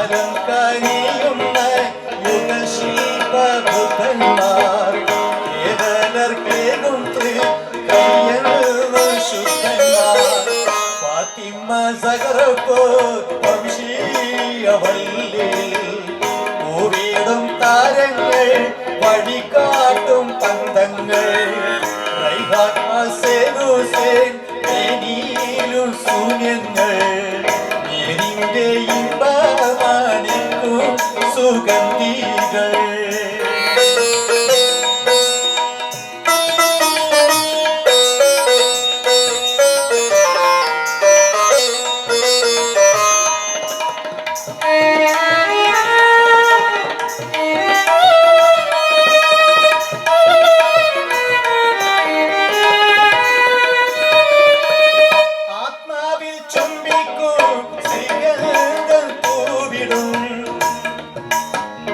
കാലം കഴിയുന്ന യുഗശില്പ ബുദ്ധന്മാർ കേരളർക്കേകും ശുദ്ധന്മാർ. പാത്തിമ്മ സകറപ്പോ വംശീയവല്ലി ൂറിയിടും താരങ്ങൾ വഴികാട്ടും പന്തങ്ങൾ. സേനു സേൻ സൂര്യങ്ങൾ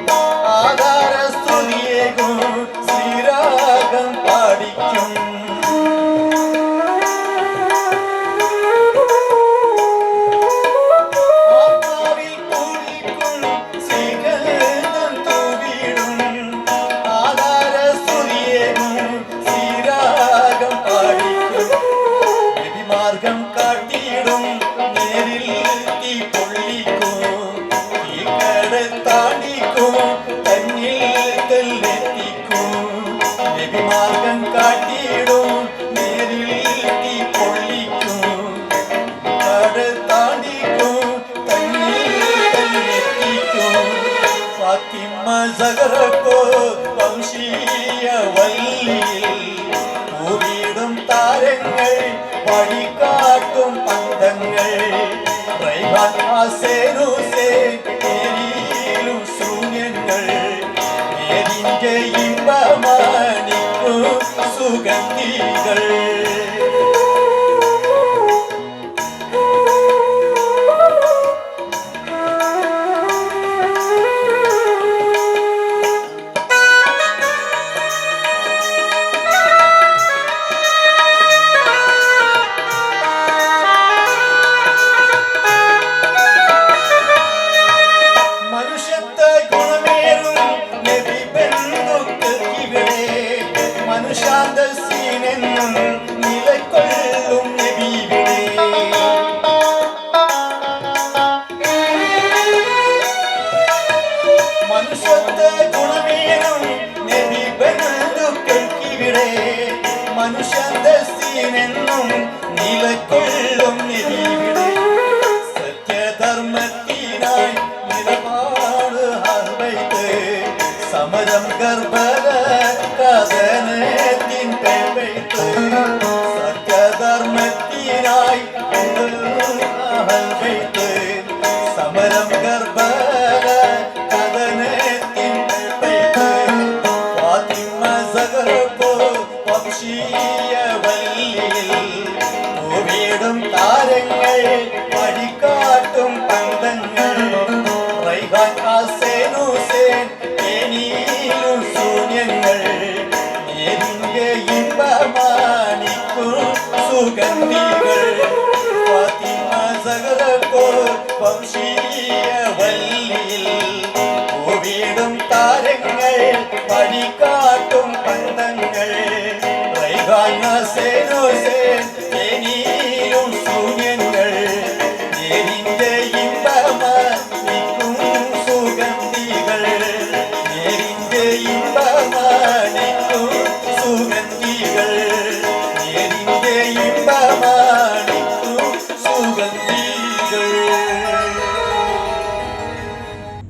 ஆதா நீதி மார்க்கம் காட்டிடும் நேரில் தீ கொள்ளிக்கும் கடல் தாண்டிக்கும் தண்ணீர் தண்ணிக்கும் பாத்திமா சகரக்கோ வம்சிய வள்ளியில் கூறிடும் தாரங்கள் வழிகாட்டும் பந்தங்கள். சேரு சே സുഗന്ധികൾ சமதம் கற்பக கதனத்தின் பெண் வைத்து. വംശീയ വല്ലിയിൽ പൂവിടും താരങ്ങൾ വഴികാട്ടും പന്തങ്ങൾ റൈഹാൻ ഹസേൻ ഹുസൈൻ